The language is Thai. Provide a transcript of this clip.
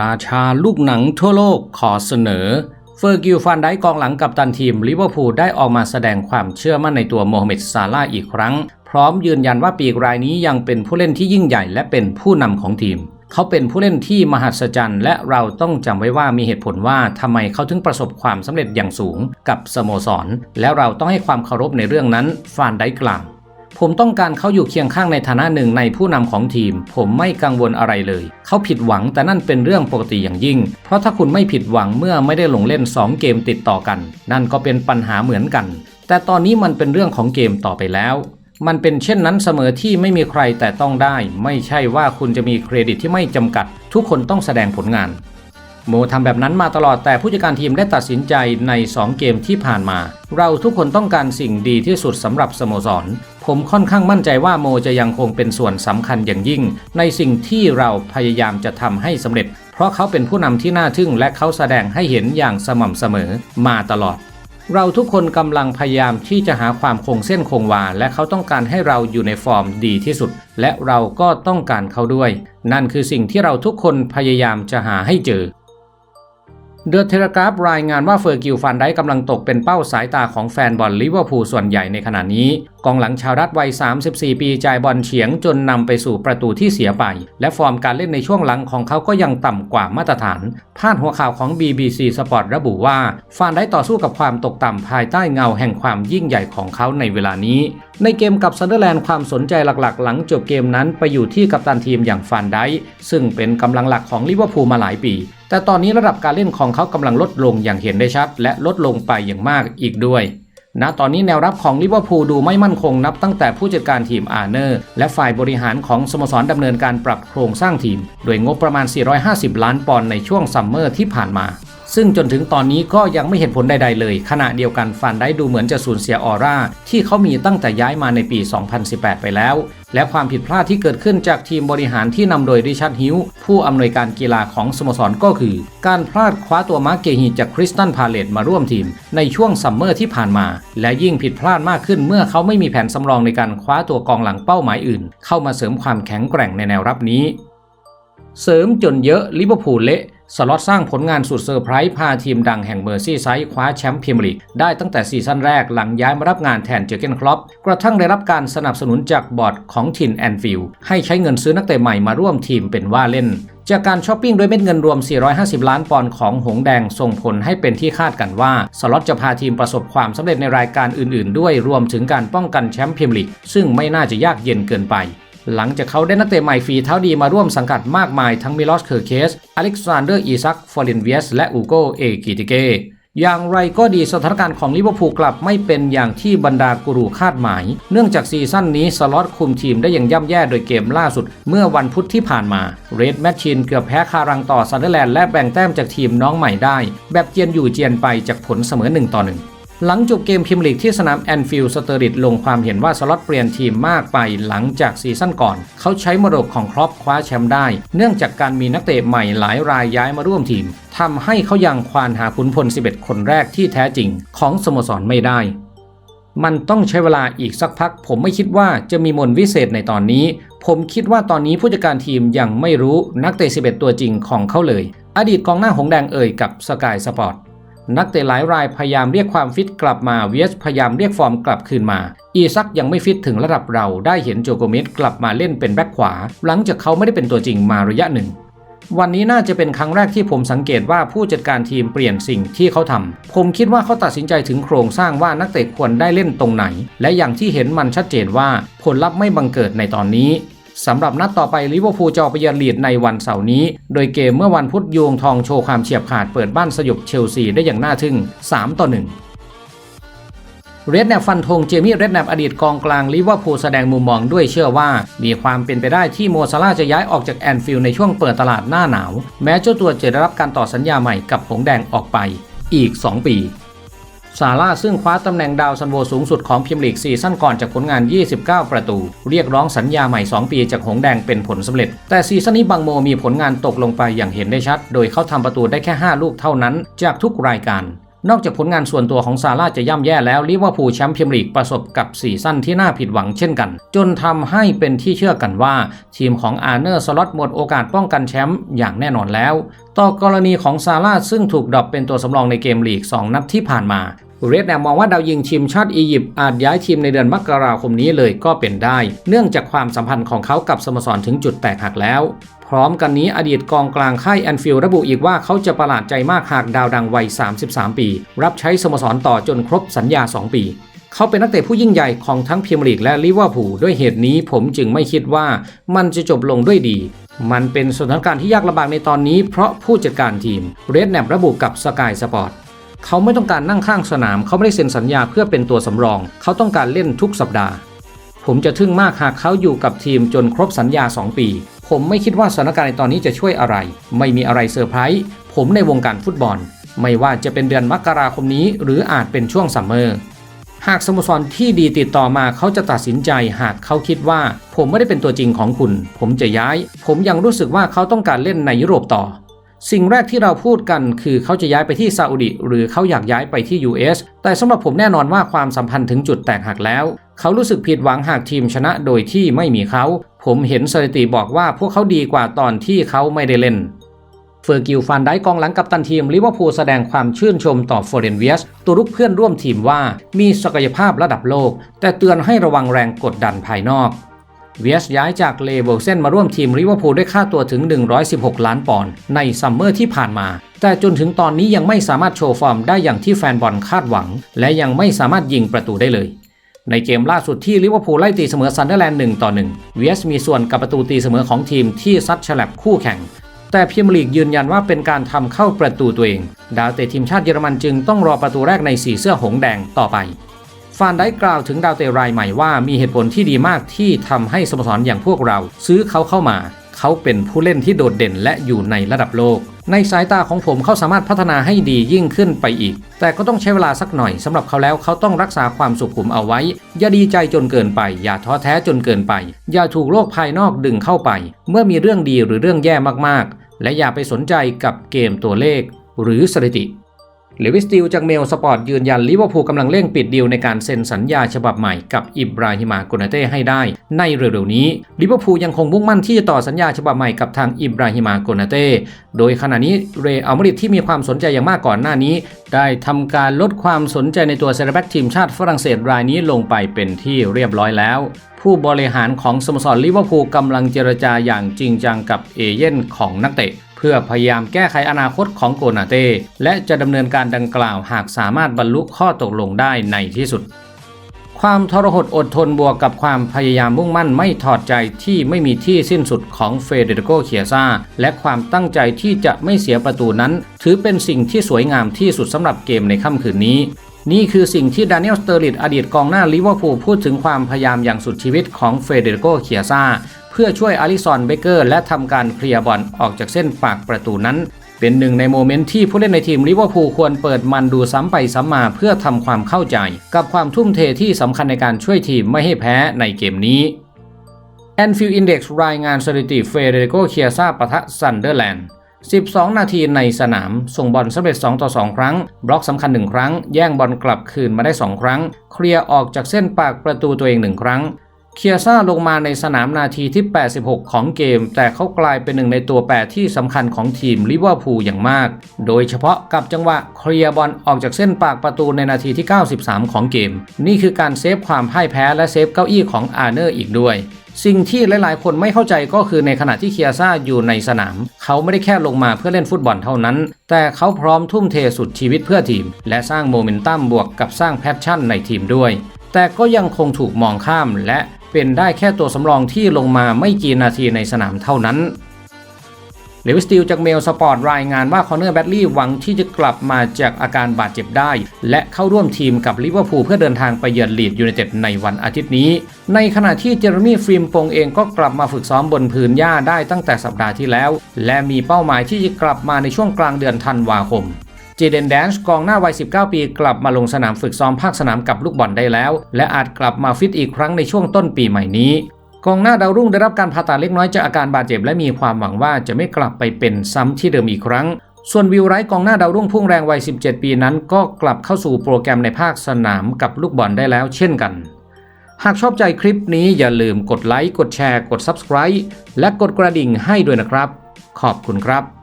ราชาลูกหนังทั่วโลกขอเสนอ เฟอร์กิลฟันได้กองหลังกับตันทีมลิเวอร์พูลได้ออกมาแสดงความเชื่อมั่นในตัวโมฮัมเหม็ดซาลาห์อีกครั้ง พร้อมยืนยันว่าปีกรายนี้ยังเป็นผู้เล่นที่ยิ่งใหญ่และเป็นผู้นำของทีม เขาเป็นผู้เล่นที่มหัศจรรย์ และเราต้องจำไว้ว่ามีเหตุผลว่าทำไมเขาถึงประสบความสำเร็จอย่างสูงกับสโมสร และเราต้องให้ความเคารพในเรื่องนั้นฟานได้กล่าว ผมต้องการเขาอยู่เคียงข้างในฐานะหนึ่งในผู้นำของทีม ผมไม่กังวลอะไรเลย เขาผิดหวังแต่นั่นเป็นเรื่องปกติอย่างยิ่ง เพราะถ้าคุณไม่ผิดหวังเมื่อไม่ได้ลงเล่น 2 เกมติดต่อกัน นั่นก็เป็นปัญหาเหมือนกัน แต่ตอนนี้มันเป็นเรื่องของเกมต่อไปแล้วมันเป็นเช่นนั้นเสมอที่ไม่มีใครแต่ต้องได้ ไม่ใช่ว่าคุณจะมีเครดิตที่ไม่จำกัด ทุกคนต้องแสดงผลงาน โมทำแบบนั้นมาตลอดแต่ผู้จัดการทีมได้ตัดสินใจใน 2 เกมที่ผ่านมา เราทุกคนต้องการสิ่งดีที่สุดสำหรับสโมสร ผมค่อนข้างมั่นใจว่าโมจะยังคงเป็นส่วนสำคัญอย่างยิ่ง ในสิ่งที่เราพยายามจะทำให้สำเร็จ เพราะเขาเป็นผู้นำที่น่าทึ่งและเขาแสดงให้เห็นอย่างสม่ำเสมอมาตลอด เราทุกคนกำลังพยายามที่จะหาความคงเส้นคงวา และเขาต้องการให้เราอยู่ในฟอร์มดีที่สุด และเราก็ต้องการเขาด้วย นั่นคือสิ่งที่เราทุกคนพยายามจะหาให้เจอเดอะเทเลกราฟรายงานว่าเฟอร์กิลฟันได้กำลังตกเป็นเป้าสายตาของแฟนบอลลิเวอร์พูลส่วนใหญ่ในขณะนี้ กองหลังชาวรัฐวัย 34 ปีจ่ายบอลเฉียงจนนำไปสู่ประตูที่เสียไป และฟอร์มการเล่นในช่วงหลังของเขาก็ยังต่ำกว่ามาตรฐาน พาดหัวข่าวของ BBC Sport ระบุว่า ฟานได้ต่อสู้กับความตกต่ำภายใต้เงาแห่งความยิ่งใหญ่ของเขาในเวลานี้ ในเกมกับซันเดอร์แลนด์ความสนใจหลักๆ หลังจบเกมนั้นไปอยู่ที่กัปตันทีมอย่างฟานได้ซึ่งเป็นกำลังหลักของลิเวอร์พูลมาหลายปีแต่ตอนนี้ระดับการเล่นของเขากำลังลดลงอย่างเห็นได้ชัด และลดลงไปอย่างมากอีกด้วย ณตอนนี้แนวรับของลิเวอร์พูลดูไม่มั่นคงนับตั้งแต่ผู้จัดการทีมอาร์เนอร์ และฝ่ายบริหารของสโมสรดำเนินการปรับโครงสร้างทีม โดยงบประมาณ 450 ล้านปอนด์ในช่วงซัมเมอร์ที่ผ่านมา ซึ่งจนถึงตอนนี้ก็ยังไม่เห็นผลใดๆเลย ขณะเดียวกันฟันได้ดูเหมือนจะสูญเสียออร่าที่เขามีตั้งแต่ย้ายมาในปี 2018 ไปแล้ว และความผิดพลาดที่เกิดขึ้นจากทีมบริหารที่นำโดยริชาร์ดฮิวผู้อำนวยการกีฬาของสโมสรก็คือ การพลาดคว้าตัวมาร์กเกฮีจากคริสตันพาเลตมาร่วมทีม ในช่วงซัมเมอร์ที่ผ่านมา และยิ่งผิดพลาดมากขึ้นเมื่อเขาไม่มีแผนสำรองในการคว้าตัวกองหลังเป้าหมายอื่น เข้ามาเสริมความแข็งแกร่งในแนวรับนี้ เสริมจนเยอะลิเวอร์พูลเละ สล็อตสร้างผลงานสุดเซอร์ไพรส์พาทีมดังแห่งเมอร์ซี่ไซด์คว้าแชมป์พรีเมียร์ลีกได้ตั้งแต่ซีซั่นแรกหลังย้ายมารับงานแทนเจอเกนคลอปกระทั่งได้รับการสนับสนุนจากบอร์ดของทินแอนฟิลด์ให้ใช้เงินซื้อนักเตะใหม่มาร่วมทีมเป็นว่าเล่น จากการช้อปปิ้งด้วยเม็ดเงินรวม 450 ล้านปอนด์ของหงแดงส่งผลให้เป็นที่คาดกันว่า สล็อตจะพาทีมประสบความสำเร็จในรายการอื่น ๆ ด้วยรวมถึงการป้องกันแชมป์พรีเมียร์ลีกซึ่งไม่น่าจะยากเย็นเกินไป หลังจากเขาได้นักเตะใหม่ฝีเท้าดีมาร่วมสังกัดมากมายทั้งมิลอสเคอร์เคส อเล็กซานเดอร์อีซักฟอรินเวียส และอูโกเอกิติเก อย่างไรก็ดีสถานการณ์ของลิเวอร์พูลกลับไม่เป็นอย่างที่บรรดากูรูคาดหมาย เนื่องจากซีซั่นนี้สล็อตคุมทีมได้อย่างย่ำแย่โดยเกมล่าสุด เมื่อวันพุธที่ผ่านมาเรดแมชชินเกือบแพ้คารังต่อซันเดอร์แลนด์และแบ่งแต้มจากทีมน้องใหม่ได้ แบบเจียนอยู่เจียนไปจากผลเสมอ1ต่อ1 หลังจบเกมพรีเมียร์ลีกที่สนามแอนฟิลด์สเตอริดลงความเห็นว่าสล็อตเปลี่ยนทีมมากไปหลังจากซีซั่นก่อน เขาใช้มรดกของครอปคว้าแชมป์ได้ เนื่องจากการมีนักเตะใหม่หลายรายย้ายมาร่วมทีมทำให้เขายังควานหาขุนพล 11 คนแรกที่แท้จริงของสโมสรไม่ได้ มันต้องใช้เวลาอีกสักพัก ผมไม่คิดว่าจะมีมนวิเศษในตอนนี้ ผมคิดว่าตอนนี้ผู้จัดการทีมยังไม่รู้นักเตะ 11 ตัวจริงของเขาเลย อดีตกองหน้าหงแดงเอ่ยกับสกายสปอร์ต นักเตะหลายรายพยายามเรียกความฟิตกลับมาเวียสพยายามเรียกฟอร์มกลับคืนมา อีซักยังไม่ฟิตถึงระดับเราได้เห็นโจโกเมสกลับมาเล่นเป็นแบ็คขวา หลังจากเขาไม่ได้เป็นตัวจริงมาระยะหนึ่ง วันนี้น่าจะเป็นครั้งแรกที่ผมสังเกตว่าผู้จัดการทีมเปลี่ยนสิ่งที่เขาทำผมคิดว่าเขาตัดสินใจถึงโครงสร้างว่านักเตะควรได้เล่นตรงไหน และอย่างที่เห็นมันชัดเจนว่าผลลัพธ์ไม่บังเกิดในตอนนี้ สำหรับนัดต่อไปลิเวอร์พูลจะออกไปเยือนลีดในวันเสาร์นี้ โดยเกมเมื่อวันพุธยูงทองโชว์ความเฉียบขาดเปิดบ้านสยบเชลซีได้อย่างน่าทึ่ง 3 ต่อ 1เรดแนบฟันธงเจมี่เรดแนบอดีตกองกลางลิเวอร์พูลแสดงมุมมองด้วยเชื่อว่า มีความเป็นไปได้ที่โมซาลาจะย้ายออกจากแอนฟิลด์ในช่วงเปิดตลาดหน้าหนาว แม้เจ้าตัวจะได้รับการต่อสัญญาใหม่กับหงแดงออกไปอีก 2 ปี ซาร่าซึ่งคว้าตำแหน่งดาวซันโวสูงสุดของพรีเมียร์ลีกซีซั่นก่อนจากผลงาน 29 ประตู เรียกร้องสัญญาใหม่ 2 ปีจากหงแดงเป็นผลสำเร็จ แต่ซีซั่นนี้บังโมมีผลงานตกลงไปอย่างเห็นได้ชัด โดยเขาทำประตูได้แค่ 5 ลูกเท่านั้นจากทุกรายการนอกจากผลงานส่วนตัวของซาร่าจะย่ำแย่แล้วลิเวอร์พูลแชมป์พรีเมียร์ลีกประสบกับซีซั่นที่น่าผิดหวังเช่นกัน จนทำให้เป็นที่เชื่อกันว่า ทีมของอาร์เนอร์สล็อตหมดโอกาสป้องกันแชมป์อย่างแน่นอนแล้ว ต่อกรณีของซาร่าซึ่งถูกดรอปเป็นตัวสำรองในเกมลีก 2 นัดที่ผ่านมา เรดแนมมองว่าดาวยิงทีมชาติอียิปต์อาจย้ายทีมในเดือนมกราคมนี้เลยก็เป็นได้ เนื่องจากความสัมพันธ์ของเขากับสโมสรถึงจุดแตกหักแล้ว พร้อมกันนี้อดีตกองกลางค่ายแอนฟิลระบุอีกว่าเขาจะประหลาดใจมากหากดาวดังวัย 33 ปี รับใช้สโมสรต่อจนครบสัญญา 2 ปี เขาเป็นนักเตะผู้ยิ่งใหญ่ของทั้งพรีเมียร์ลีกและลิเวอร์พูลด้วยเหตุนี้ผมจึงไม่คิดว่ามันจะจบลงด้วยดีมันเป็นสถานการณ์ที่ยากลำบากในตอนนี้เพราะผู้จัดการทีมเรดแนบระบุกับสกายสปอร์ต เขาไม่ต้องการนั่งข้างสนาม เขาไม่ได้เซ็นสัญญาเพื่อเป็นตัวสำรอง เขาต้องการเล่นทุกสัปดาห์ ผมจะทึ่งมากหากเขาอยู่กับทีมจนครบสัญญา 2 ปี ผมไม่คิดว่าสถานการณ์ในตอนนี้จะช่วยอะไร ไม่มีอะไรเซอร์ไพรส์ผมในวงการฟุตบอล ไม่ว่าจะเป็นเดือนมกราคมนี้ หรืออาจเป็นช่วงซัมเมอร์หากสโมสรที่ดีติดต่อมาเขาจะตัดสินใจหากเขาคิดว่า ผมไม่ได้เป็นตัวจริงของคุณ ผมจะย้าย ผมยังรู้สึกว่าเขาต้องการเล่นในยุโรปต่อ สิ่งแรกที่เราพูดกันคือเขาจะย้ายไปที่ซาอุดิหรือเขาอยากย้ายไปที่ US แต่สำหรับผมแน่นอนว่าความสัมพันธ์ถึงจุดแตกหักแล้ว เขารู้สึกผิดหวังหากทีมชนะโดยที่ไม่มีเขา ผมเห็นสถิติบอกว่าพวกเขาดีกว่าตอนที่เขาไม่ได้เล่นเฟอร์กิลฟันได้กองหลังกับตันทีมลิเวอร์พูลแสดงความชื่นชมต่อฟอร์เรนเวียสตัวรุกเพื่อนร่วมทีมว่ามีศักยภาพระดับโลก แต่เตือนให้ระวังแรงกดดันภายนอก เวียสย้ายจากเลเวลเซนมาร่วมทีมลิเวอร์พูลด้วยค่าตัวถึง 116 ล้านปอนด์ในซัมเมอร์ที่ผ่านมา แต่จนถึงตอนนี้ยังไม่สามารถโชว์ฟอร์มได้อย่างที่แฟนบอลคาดหวัง และยังไม่สามารถยิงประตูได้เลย ในเกมล่าสุดที่ลิเวอร์พูลไล่ตีเสมอซันเดอร์แลนด์1ต่อ1เวียสมีส่วนกับประตูตีเสมอของทีมที่ซัดฉลับคู่แข่งแต่พรีเมียร์ลีกยืนยันว่าเป็นการทำเข้าประตูตัวเอง ดาวเตะทีมชาติเยอรมันจึงต้องรอประตูแรกในสีเสื้อหงแดงต่อไป ฟานได้กล่าวถึงดาวเตะรายใหม่ว่ามีเหตุผลที่ดีมากที่ทำให้สโมสรอย่างพวกเรา ซื้อเขาเข้ามา เขาเป็นผู้เล่นที่โดดเด่นและอยู่ในระดับโลก ในสายตาของผมเขาสามารถพัฒนาให้ดียิ่งขึ้นไปอีก แต่ก็ต้องใช้เวลาสักหน่อยสำหรับเขาแล้วเขาต้องรักษาความสุขุมเอาไว้ อย่าดีใจจนเกินไป อย่าท้อแท้จนเกินไป อย่าถูกโลกภายนอกดึงเข้าไป เมื่อมีเรื่องดีหรือเรื่องแย่มากๆ และอย่าไปสนใจกับเกมตัวเลข หรือสถิติ เลวิสติลจากเมลสปอร์ตยืนยันลิเวอร์พูลกำลังเร่งปิดดีลในการเซ็นสัญญาฉบับใหม่กับอิบราฮิมาโกนาเต้ให้ได้ ในเร็วๆนี้ลิเวอร์พูลยังคงมุ่งมั่นที่จะต่อสัญญาฉบับใหม่กับทางอิบราฮิมาโกนาเต้โดยขณะนี้เรอัลมาดริดที่มีความสนใจอย่างมากก่อนหน้านี้ ได้ทำการลดความสนใจในตัวเซเรแบ็กทีมชาติฝรั่งเศสรายนี้ลงไปเป็นที่เรียบร้อยแล้วผู้บริหารของสโมสรลิเวอร์พูลกำลังเจรจาอย่างจริงจังกับเอเย่นของนักเตะ เพื่อพยายามแก้ไขอนาคตของโกนาเต้และจะดำเนินการดังกล่าวหากสามารถบรรลุข้อตกลงได้ในที่สุด ความทรหดอดทนบวกกับความพยายามมุ่งมั่นไม่ถอดใจที่ไม่มีที่สิ้นสุดของเฟเดริโกเคียซาและความตั้งใจที่จะไม่เสียประตูนั้น ถือเป็นสิ่งที่สวยงามที่สุดสำหรับเกมในค่ำคืนนี้นี่คือสิ่งที่ดานิเอลสเตอร์ลิตอดีตกองหน้าลิเวอร์พูลพูดถึงความพยายามอย่างสุดชีวิตของเฟเดริโกเคียซา พื่อช่วยอาริซอนเบเกอร์ และทำการเคลียร์บอลออกจากเส้นปากประตูนั้น เป็นหนึ่งในโมเมนต์ที่ผู้เล่นในทีมลิเวอร์พูลควรเปิดมันดูซ้ำไปซ้ำมาเพื่อทำความเข้าใจ กับความทุ่มเทที่สำคัญในการช่วยทีมไม่ให้แพ้ในเกมนี้ Anfield Index รายงานสถิติเฟเดริโกเคียซาปะทะซันเดอร์แลนด์ 12 นาทีในสนาม ส่งบอลสำเร็จ 2 ต่อ 2 ครั้ง บล็อกสำคัญ 1 ครั้ง แย่งบอลกลับคืนมาได้ 2 ครั้ง เคลียร์ออกจากเส้นปากประตูตัวเอง 1 ครั้ง เคียซ่าลงมาในสนามนาทีที่ 86 ของเกม แต่เขากลายเป็นหนึ่งในตัวแปรที่สำคัญของทีมลิเวอร์พูลอย่างมาก โดยเฉพาะกับจังหวะเคลียร์บอลออกจากเส้นปากประตูในนาทีที่ 93 ของเกม นี่คือการเซฟความพ่ายแพ้และเซฟเก้าอี้ของอาร์เนอร์อีกด้วยสิ่งที่หลาย ๆ คนไม่เข้าใจก็คือในขณะที่เคียซ่าอยู่ในสนาม เขาไม่ได้แค่ลงมาเพื่อเล่นฟุตบอลเท่านั้น แต่เขาพร้อมทุ่มเทสุดชีวิตเพื่อทีม และสร้างโมเมนตัมบวกกับสร้างแพชชั่นในทีมด้วย แต่ก็ยังคงถูกมองข้ามและ เป็นได้แค่ตัวสำรองที่ลงมาไม่กี่นาทีในสนามเท่านั้นเลวิสติลจากเมลสปอร์ตรายงานว่าคอนเนอร์แบดลี่หวังที่จะกลับมาจากอาการบาดเจ็บได้ และเข้าร่วมทีมกับลิเวอร์พูลเพื่อเดินทางไปเยือนลีดยูไนเต็ดในวันอาทิตย์นี้ ในขณะที่เจอร์มี่ฟริมปงเองก็กลับมาฝึกซ้อมบนพื้นหญ้าได้ตั้งแต่สัปดาห์ที่แล้ว และมีเป้าหมายที่จะกลับมาในช่วงกลางเดือนธันวาคม เจเดนแดนช์กองหน้าวัย 19 ปีกลับมาลงสนามฝึกซ้อมภาคสนามกับลูกบอลได้แล้ว และอาจกลับมาฟิตอีกครั้งในช่วงต้นปีใหม่นี้กองหน้าดาวรุ่งได้รับการผ่าตัดเล็กน้อยจากอาการบาดเจ็บและมีความหวังว่าจะไม่กลับไปเป็นซ้ำที่เดิมอีกครั้ง ส่วนวิวไร้กองหน้าดาวรุ่งพุ่งแรงวัย 17 ปีนั้น ก็กลับเข้าสู่โปรแกรมในภาคสนามกับลูกบอลได้แล้วเช่นกัน หากชอบใจคลิปนี้อย่าลืมกดไลค์ กดแชร์ กด Subscribe และกดกระดิ่งให้ด้วยนะครับ ขอบคุณครับ